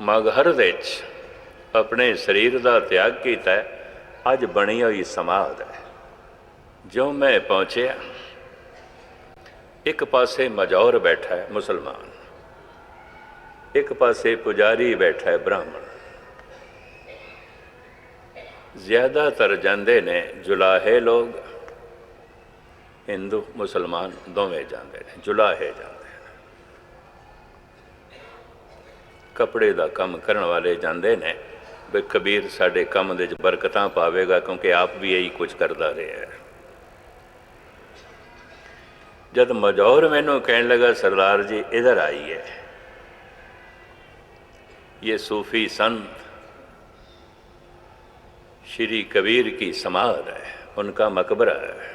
ਮਗਹਰ ਵਿੱਚ ਆਪਣੇ ਸਰੀਰ ਦਾ ਤਿਆਗ ਕੀਤਾ ਅੱਜ ਬਣੀ ਹੋਈ ਸਮਾਧ ਹੈ। ਜੋ ਮੈਂ ਪਹੁੰਚਿਆ, ਇੱਕ ਪਾਸੇ ਮਜੌਰ ਬੈਠਾ ਹੈ ਮੁਸਲਮਾਨ, ਇੱਕ ਪਾਸੇ ਪੁਜਾਰੀ ਬੈਠਾ ਹੈ ਬ੍ਰਾਹਮਣ। ਜ਼ਿਆਦਾਤਰ ਜਾਂਦੇ ਨੇ ਜੁਲਾਹੇ ਲੋਕ, ਹਿੰਦੂ, ਮੁਸਲਮਾਨ ਦੋਵੇਂ ਜਾਂਦੇ ਨੇ, ਜੁਲਾਹੇ ਜਾਂਦੇ ਨੇ ਕਪੜੇ ਦਾ ਕੰਮ ਕਰਨ ਵਾਲੇ ਜਾਂਦੇ ਨੇ, ਵੀ ਕਬੀਰ ਸਾਡੇ ਕੰਮ ਦੇ ਵਿੱਚ ਬਰਕਤਾਂ ਪਾਵੇਗਾ, ਕਿਉਂਕਿ ਆਪ ਵੀ ਇਹੀ ਕੁਝ ਕਰਦਾ ਰਿਹਾ ਹੈ। ਜਦ ਮਜੌਰ ਮੈਨੂੰ ਕਹਿਣ ਲੱਗਾ, ਸਰਦਾਰ ਜੀ, ਇਧਰ ਹੈ ਇਹ ਸੂਫੀ ਸੰਤ श्री कबीर की समाध है उनका ਮਕਬਰਾ ਹੈ।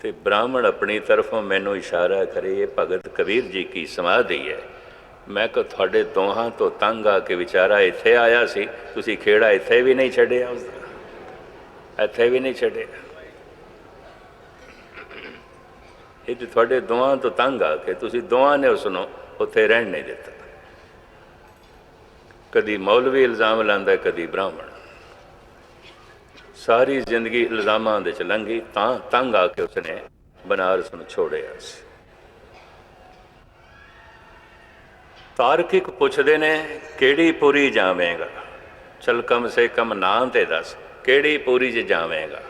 ਤੇ ਬ੍ਰਾਹਮਣ ਆਪਣੀ ਤਰਫੋਂ ਮੈਨੂੰ ਇਸ਼ਾਰਾ ਕਰੇ, ਇਹ ਭਗਤ ਕਬੀਰ ਜੀ ਕੀ ਸਮਾਧੀ ਹੈ। ਮੈਂ ਕਿ ਤੁਹਾਡੇ ਦੋਹਾਂ ਤੋਂ ਤੰਗ ਆ ਕੇ ਵਿਚਾਰਾ ਇੱਥੇ ਆਇਆ ਸੀ, ਤੁਸੀਂ ਖੇੜਾ ਇੱਥੇ ਵੀ ਨਹੀਂ ਛੱਡਿਆ ਉਸਦਾ। ਇੱਥੇ ਵੀ ਨਹੀਂ ਛੱਡਿਆ। ਇਹ ਤੇ ਤੁਹਾਡੇ ਦੋਹਾਂ ਤੋਂ ਤੰਗ ਆ ਕੇ ਤੁਸੀਂ ਦੋਹਾਂ ਨੇ ਉਸ ਨੂੰ ਉੱਥੇ ਰਹਿਣ ਨਹੀਂ ਦਿੱਤਾ। ਕਦੀ ਮੌਲਵੀ ਇਲਜ਼ਾਮ ਲਾਉਂਦਾ ਕਦੀ ਬ੍ਰਾਹਮਣ। ਸਾਰੀ ਜ਼ਿੰਦਗੀ ਇਲਜ਼ਾਮਾਂ ਦੇ ਚ ਲੰਘੀ, ਤਾਂ ਤੰਗ ਆ ਕੇ ਉਸਨੇ ਬਨਾਰਸ ਨੂੰ ਛੋੜਿਆ ਸੀ। ਤਾਰਕਿਕ ਪੁੱਛਦੇ ਨੇ, ਕਿਹੜੀ ਪੂਰੀ ਜਾਵੇਂਗਾ? ਚਲ ਕਮ ਸੇ ਕਮ ਨਾਂ ਤੇ ਦੱਸ, ਕਿਹੜੀ ਪੂਰੀ 'ਚ ਜਾਵੇਂਗਾ?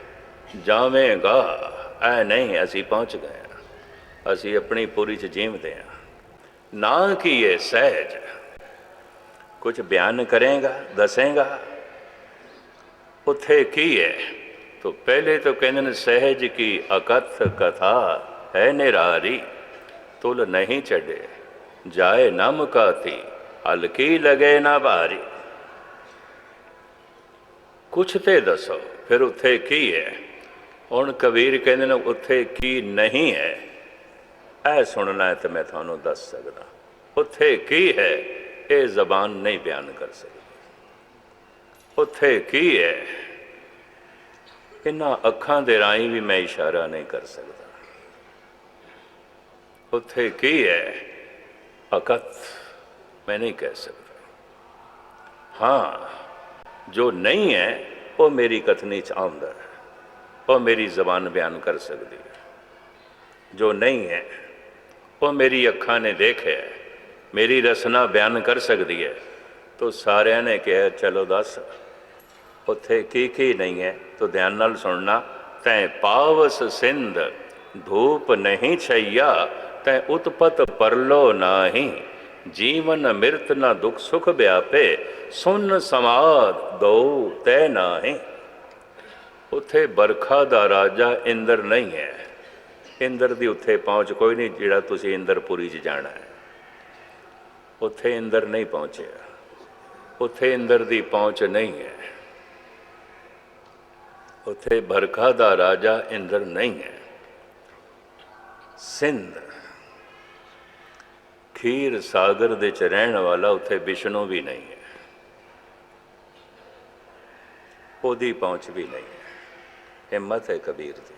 ਜਾਵੇਂਗਾ, ਐ ਨਹੀਂ, ਅਸੀਂ ਪਹੁੰਚ ਗਏ ਹਾਂ। ਅਸੀਂ ਆਪਣੀ ਪੂਰੀ 'ਚ ਜੀਵਦੇ ਹਾਂ। ਨਾਂ ਕੀ ਹੈ ਸਹਿਜ? ਕੁਝ ਬਿਆਨ ਕਰੇਗਾ, ਦੱਸੇਗਾ? ਉੱਥੇ ਕੀ ਹੈ ਤੋ ਪਹਿਲੇ ਤਾਂ ਕਹਿੰਦੇ ਨੇ, ਸਹਿਜ ਕੀ ਅਕਥ ਕਥਾ ਹੈ ਨਿਰਾਰੀ, ਤੁਲ ਨਹੀਂ ਛੱਡੇ ਜਾਏ ਨਾ ਮੁਕਾਤੀ ਹਲਕੀ ਲਗੇ ਨਾ ਭਾਰੀ। ਕੁਛ ਤੇ ਦੱਸੋ, ਫਿਰ ਉੱਥੇ ਕੀ ਹੈ? ਹੁਣ ਕਬੀਰ ਕਹਿੰਦੇ ਨੇ, ਉੱਥੇ ਕੀ ਨਹੀਂ ਹੈ? ਇਹ ਸੁਣਨਾ ਤੇ ਮੈਂ ਤੁਹਾਨੂੰ ਦੱਸ ਸਕਦਾ। ਉੱਥੇ ਕੀ ਹੈ, ਇਹ ਜ਼ਬਾਨ ਨਹੀਂ ਬਿਆਨ ਕਰ ਸਕਦੀ। ਉੱਥੇ ਕੀ ਹੈ, ਇਹਨਾਂ ਅੱਖਾਂ ਦੇ ਰਾਹੀਂ ਵੀ ਮੈਂ ਇਸ਼ਾਰਾ ਨਹੀਂ ਕਰ ਸਕਦਾ। ਉੱਥੇ ਕੀ ਹੈ ਅਕਤ ਮੈਂ ਨਹੀਂ ਕਹਿ ਸਕਦਾ ਹਾਂ ਜੋ ਨਹੀਂ ਹੈ ਉਹ ਮੇਰੀ ਕਥਨੀ ਚ ਆਉਂਦਾ ਹੈ ਉਹ ਮੇਰੀ ਜ਼ਬਾਨ ਬਿਆਨ ਕਰ ਸਕਦੀ ਹੈ ਜੋ ਨਹੀਂ ਹੈ ਉਹ ਮੇਰੀ ਅੱਖਾਂ ਨੇ ਦੇਖਿਆ ਮੇਰੀ ਰਸਨਾ ਬਿਆਨ ਕਰ ਸਕਦੀ ਹੈ ਤੋ ਸਾਰਿਆਂ ਨੇ ਕਿਹਾ ਚਲੋ ਦੱਸ ਉੱਥੇ ਕੀ ਕੀ ਨਹੀਂ ਹੈ ਤੋ ਧਿਆਨ ਨਾਲ ਸੁਣਨਾ ਤੈ ਪਾਵਸ ਸਿੰਧ ਧੂਪ ਨਹੀਂ ਛਈਆ ਤੈ ਉਤਪਤ ਪਰਲੋ ਨਾਹੀ। ਜੀਵਨ ਮਿਰਤ ਨਾ ਦੁਖ ਸੁਖ ਵਿਆਪੇ, ਸੁਨ ਸਮਾਦ ਦੋ ਤੈ ਨਾਹੀ। ਉਥੇ ਬਰਖਾ ਦਾ ਰਾਜਾ ਇੰਦਰ ਨਹੀਂ ਹੈ। ਇੰਦਰ ਦੀ ਉੱਥੇ ਪਹੁੰਚ ਕੋਈ ਨਹੀਂ, ਜਿਹੜਾ ਤੁਸੀਂ ਇੰਦਰਪੁਰੀ 'ਚ ਜਾਣਾ ਹੈ। ਉੱਥੇ ਇੰਦਰ ਨਹੀਂ ਪਹੁੰਚਿਆ। ਉੱਥੇ ਇੰਦਰ ਦੀ ਪਹੁੰਚ ਨਹੀਂ ਹੈ। ਉੱਥੇ ਬਰਖਾ ਦਾ ਰਾਜਾ ਇੰਦਰ ਨਹੀਂ ਹੈ। ਸਿੰਧ ਖੀਰ ਸਾਗਰ ਦੇ ਚ ਰਹਿਣ ਵਾਲਾ ਉੱਥੇ ਵਿਸ਼ਨੂੰ ਵੀ ਨਹੀਂ ਹੈ। ਉਹਦੀ ਪਹੁੰਚ ਵੀ ਨਹੀਂ ਹੈ। ਹਿੰਮਤ ਹੈ ਕਬੀਰ ਦੀ।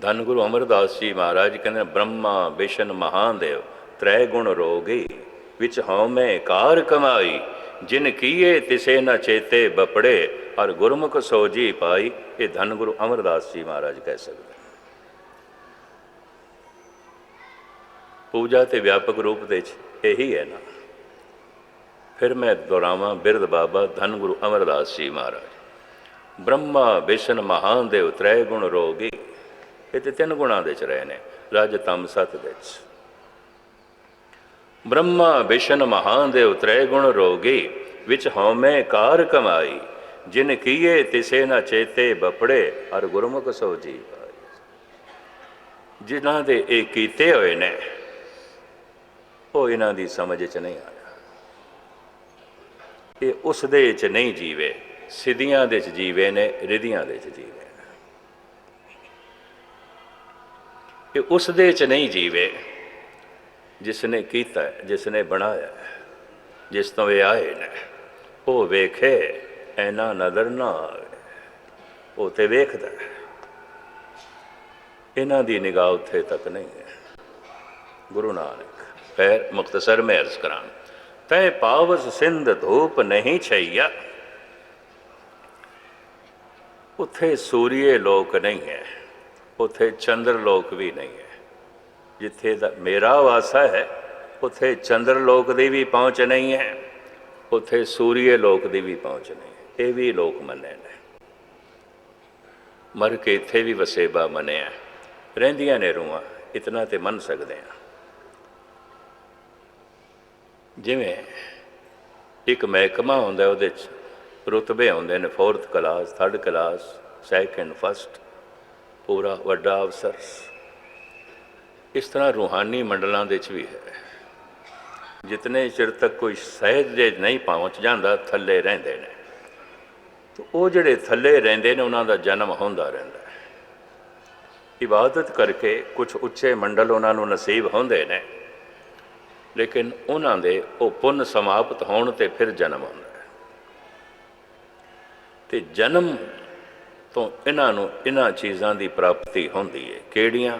ਧੰਨ ਗੁਰੂ ਅਮਰਦਾਸ ਜੀ ਮਹਾਰਾਜ ਕਹਿੰਦੇ ਬ੍ਰਹਮਾ ਵਿਸ਼ਨ ਮਹਾਦੇਵ ਤ੍ਰੈ ਗੁਣ ਰੋਗੀ, ਵਿੱਚ ਹਉਮੈ ਕਾਰ ਕਮਾਈ, ਜਿਨ ਕੀਏ ਤਿਸੇ ਨਾ ਚੇਤੇ ਬਪੜੇ ਔਰ ਗੁਰਮੁਖ ਸੋਜੀ ਪਾਈ। ਇਹ ਧੰਨ ਗੁਰੂ ਅਮਰਦਾਸ ਜੀ ਮਹਾਰਾਜ ਕਹਿ ਸਕਦੇ ਪੂਜਾ ਤੇ ਵਿਆਪਕ ਰੂਪ ਦੇ ਚ ਇਹੀ ਹੈ ਨਾ। ਫਿਰ ਮੈਂ ਦੁਹਰਾਵਾਂ, ਬਿਰਧ ਬਾਬਾ ਧੰਨ ਗੁਰੂ ਅਮਰਦਾਸ ਜੀ ਮਹਾਰਾਜ। ਬ੍ਰਹਮਾ, ਵਿਸ਼ਨ ਮਹਾਦੇਵ ਤ੍ਰੈ ਗੁਣ ਰੋਗੀ, ਇਹ ਤੇ ਤਿੰਨ ਗੁਣਾਂ ਦੇ ਚ ਰਹੇ ਨੇ, ਰਜ ਤਮ ਸਤ ਵਿੱਚ। ਬ੍ਰਹਮਾ, ਵਿਸ਼ਨ, ਮਹਾਨ ਦੇਵ ਤ੍ਰੈ ਗੁਣ ਰੋਗੀ, ਵਿੱਚ ਹਉਮੈ ਕਾਰ ਕਮਾਈ, ਜਿਨ ਕੀਏ ਤਿਸੇ ਨਾ ਚੇਤੇ ਬਪੜੇ ਅਰ ਗੁਰਮੁਖ ਸੋ ਜੀ ਜਿਨ੍ਹਾਂ ਦੇ ਇਹ ਕੀਤੇ ਹੋਏ ਨੇ ਉਹ ਇਹਨਾਂ ਦੀ ਸਮਝ ਚ ਨਹੀਂ ਆਇਆ। ਇਹ ਉਸ ਦੇ ਚ ਨਹੀਂ ਜੀਵੇ ਸਿੱਧੀਆਂ ਦੇ ਚ ਜੀਵੇ ਨੇ ਰਿਧੀਆਂ ਦੇ ਚ ਜੀਵੇ ਇਹ ਉਸ ਦੇ ਚ ਨਹੀਂ ਜੀਵੇ ਜਿਸ ਨੇ ਕੀਤਾ ਹੈ, ਜਿਸ ਨੇ ਬਣਾਇਆ ਜਿਸ ਤੋਂ ਇਹ ਆਏ ਨੇ। ਉਹ ਵੇਖੇ ਐਨਾ ਨਜ਼ਰ ਨਾ ਆਵੇ। ਉਹ ਤੇ ਵੇਖਦਾ ਇਹਨਾਂ ਦੀ ਨਿਗਾਹ ਉੱਥੇ ਤੱਕ ਨਹੀਂ ਹੈ। ਗੁਰੂ ਨਾਨਕ ਫਿਰ ਮੁਖਤਸਰ ਮੈਂ ਅਰਜ਼ ਕਰਾਂ ਤੈ ਪਾਵਸ ਸਿੰਧ ਧੂਪ ਨਹੀਂ ਛਈਆ। ਉੱਥੇ ਸੂਰੀਏ ਲੋਕ ਨਹੀਂ ਹੈ ਉੱਥੇ ਚੰਦਰ ਲੋਕ ਵੀ ਨਹੀਂ ਹੈ ਜਿੱਥੇ ਦਾ ਮੇਰਾ ਵਾਸਾ ਹੈ, ਉੱਥੇ ਚੰਦਰ ਲੋਕ ਦੀ ਵੀ ਪਹੁੰਚ ਨਹੀਂ ਹੈ ਉੱਥੇ ਸੂਰੀਏ ਲੋਕ ਦੀ ਵੀ ਪਹੁੰਚ ਨਹੀਂ ਇਹ ਵੀ ਲੋਕ ਮੰਨੇ ਨੇ ਮਰ ਕੇ ਇੱਥੇ ਵੀ ਵਸੇਬਾ ਮੰਨਿਆ। ਰਹਿੰਦੀਆਂ ਨੇ ਰੂਹਾਂ, ਇਤਨਾ ਤੇ ਮੰਨ ਸਕਦੇ ਆ। ਜਿਵੇਂ ਇੱਕ ਮਹਿਕਮਾ ਹੁੰਦਾ ਉਹਦੇ ਚ, ਰੁਤਬੇ ਹੁੰਦੇ ਨੇ fourth class third class second first ਪੂਰਾ ਵੱਡਾ ਅਫਸਰ ਇਸ ਤਰ੍ਹਾਂ ਰੂਹਾਨੀ ਮੰਡਲਾਂ ਦੇ ਚ ਵੀ ਹੈ। ਜਿਤਨੇ ਚਿਰ ਤੱਕ ਕੋਈ ਸਹਿਜ ਜੇ ਨਹੀਂ ਪਹੁੰਚ ਜਾਂਦਾ, ਥੱਲੇ ਰਹਿੰਦੇ ਨੇ। ਤੇ ਉਹ ਜਿਹੜੇ ਥੱਲੇ ਰਹਿੰਦੇ ਨੇ, ਉਹਨਾਂ ਦਾ ਜਨਮ ਹੁੰਦਾ ਰਹਿੰਦਾ ਹੈ। ਇਬਾਦਤ ਕਰਕੇ ਕੁਝ ਉੱਚੇ ਮੰਡਲ ਉਹਨਾਂ ਨੂੰ ਨਸੀਬ ਹੁੰਦੇ ਨੇ। ਲੇਕਿਨ ਉਹਨਾਂ ਦੇ ਉਹ ਪੁੰਨ ਸਮਾਪਤ ਹੋਣ ਤੇ ਫਿਰ ਜਨਮ ਆਉਂਦਾ ਹੈ। ਤੇ ਜਨਮ ਤੋਂ ਇਹਨਾਂ ਨੂੰ ਇਹਨਾਂ ਚੀਜ਼ਾਂ ਦੀ ਪ੍ਰਾਪਤੀ ਹੁੰਦੀ ਹੈ। ਕਿਹੜੀਆਂ?